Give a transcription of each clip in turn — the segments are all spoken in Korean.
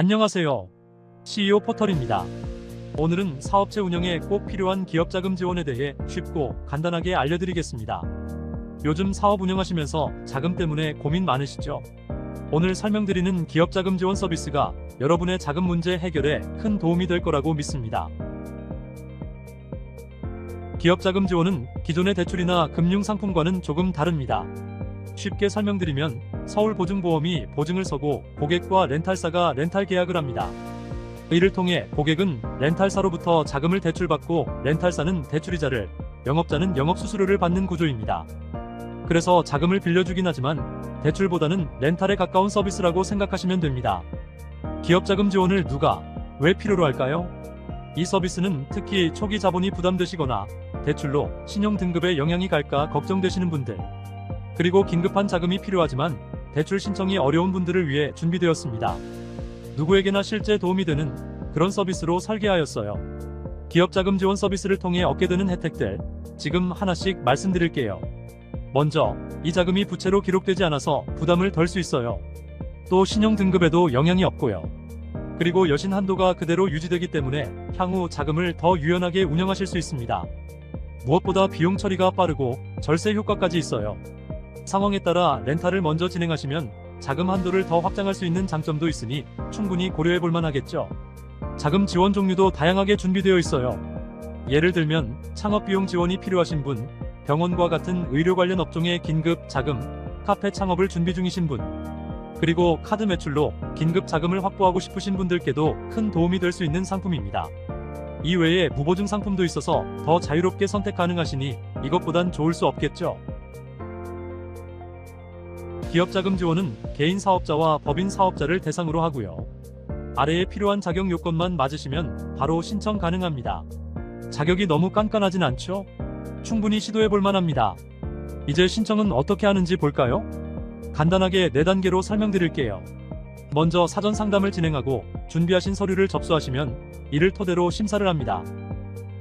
안녕하세요. CEO 포털입니다. 오늘은 사업체 운영에 꼭 필요한 기업 자금 지원에 대해 쉽고 간단하게 알려드리겠습니다. 요즘 사업 운영하시면서 자금 때문에 고민 많으시죠? 오늘 설명드리는 기업 자금 지원 서비스가 여러분의 자금 문제 해결에 큰 도움이 될 거라고 믿습니다. 기업 자금 지원은 기존의 대출이나 금융 상품과는 조금 다릅니다. 쉽게 설명드리면 서울보증보험이 보증을 서고 고객과 렌탈사가 렌탈 계약을 합니다. 이를 통해 고객은 렌탈사로부터 자금을 대출받고 렌탈사는 대출이자를, 영업자는 영업수수료를 받는 구조입니다. 그래서 자금을 빌려주긴 하지만 대출보다는 렌탈에 가까운 서비스라고 생각하시면 됩니다. 기업 자금 지원을 누가, 왜 필요로 할까요? 이 서비스는 특히 초기 자본이 부담되시거나 대출로 신용 등급에 영향이 갈까 걱정되시는 분들, 그리고 긴급한 자금이 필요하지만 대출 신청이 어려운 분들을 위해 준비되었습니다. 누구에게나 실제 도움이 되는 그런 서비스로 설계하였어요. 기업 자금 지원 서비스를 통해 얻게 되는 혜택들, 지금 하나씩 말씀드릴게요. 먼저, 이 자금이 부채로 기록되지 않아서 부담을 덜 수 있어요. 또 신용 등급에도 영향이 없고요. 그리고 여신 한도가 그대로 유지되기 때문에 향후 자금을 더 유연하게 운영하실 수 있습니다. 무엇보다 비용 처리가 빠르고 절세 효과까지 있어요. 상황에 따라 렌탈을 먼저 진행하시면 자금 한도를 더 확장할 수 있는 장점도 있으니 충분히 고려해 볼 만하겠죠. 자금 지원 종류도 다양하게 준비되어 있어요. 예를 들면 창업 비용 지원이 필요하신 분, 병원과 같은 의료 관련 업종의 긴급 자금, 카페 창업을 준비 중이신 분, 그리고 카드 매출로 긴급 자금을 확보하고 싶으신 분들께도 큰 도움이 될 수 있는 상품입니다. 이 외에 무보증 상품도 있어서 더 자유롭게 선택 가능하시니 이것보단 좋을 수 없겠죠. 기업 자금 지원은 개인 사업자와 법인 사업자를 대상으로 하고요. 아래에 필요한 자격 요건만 맞으시면 바로 신청 가능합니다. 자격이 너무 깐깐하진 않죠? 충분히 시도해 볼 만합니다. 이제 신청은 어떻게 하는지 볼까요? 간단하게 4단계로 설명드릴게요. 먼저 사전 상담을 진행하고 준비하신 서류를 접수하시면 이를 토대로 심사를 합니다.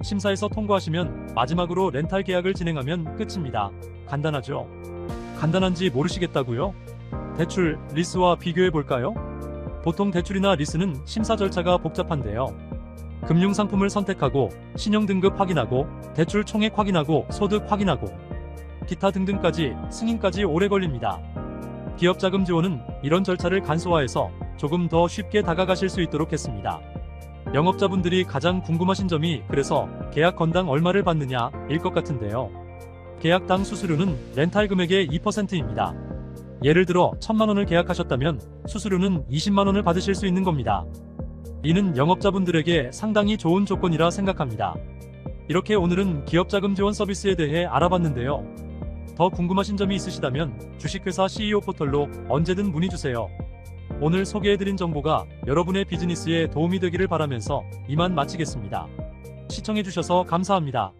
심사에서 통과하시면 마지막으로 렌탈 계약을 진행하면 끝입니다. 간단하죠? 간단한지 모르시겠다고요? 대출, 리스와 비교해 볼까요? 보통 대출이나 리스는 심사 절차가 복잡한데요. 금융 상품을 선택하고 신용 등급 확인하고 대출 총액 확인하고 소득 확인하고 기타 등등까지 승인까지 오래 걸립니다. 기업 자금 지원은 이런 절차를 간소화해서 조금 더 쉽게 다가가실 수 있도록 했습니다. 영업자분들이 가장 궁금하신 점이 그래서 계약 건당 얼마를 받느냐 일 것 같은데요. 계약당 수수료는 렌탈 금액의 2%입니다. 예를 들어 1000만 원을 계약하셨다면 수수료는 20만 원을 받으실 수 있는 겁니다. 이는 영업자분들에게 상당히 좋은 조건이라 생각합니다. 이렇게 오늘은 기업 자금 지원 서비스에 대해 알아봤는데요. 더 궁금하신 점이 있으시다면 주식회사 CEO 포털로 언제든 문의 주세요. 오늘 소개해드린 정보가 여러분의 비즈니스에 도움이 되기를 바라면서 이만 마치겠습니다. 시청해주셔서 감사합니다.